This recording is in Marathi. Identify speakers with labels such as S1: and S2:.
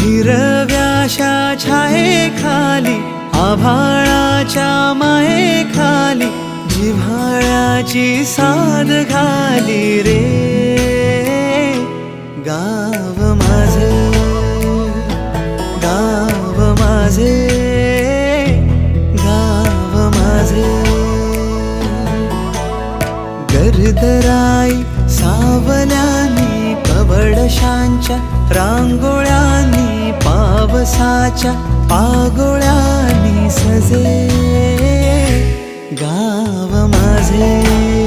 S1: हिरव्याशा छाये खाली आभाळाच्या माये खाली जिव्हाळ्याची साध घाली रे. गाव माझे गाव माझे गाव माझे. गर्दराई सावल्यानी कवडशांच्या रांगो पावसाच्या पागोळ्यांनी सजे गाव माझे.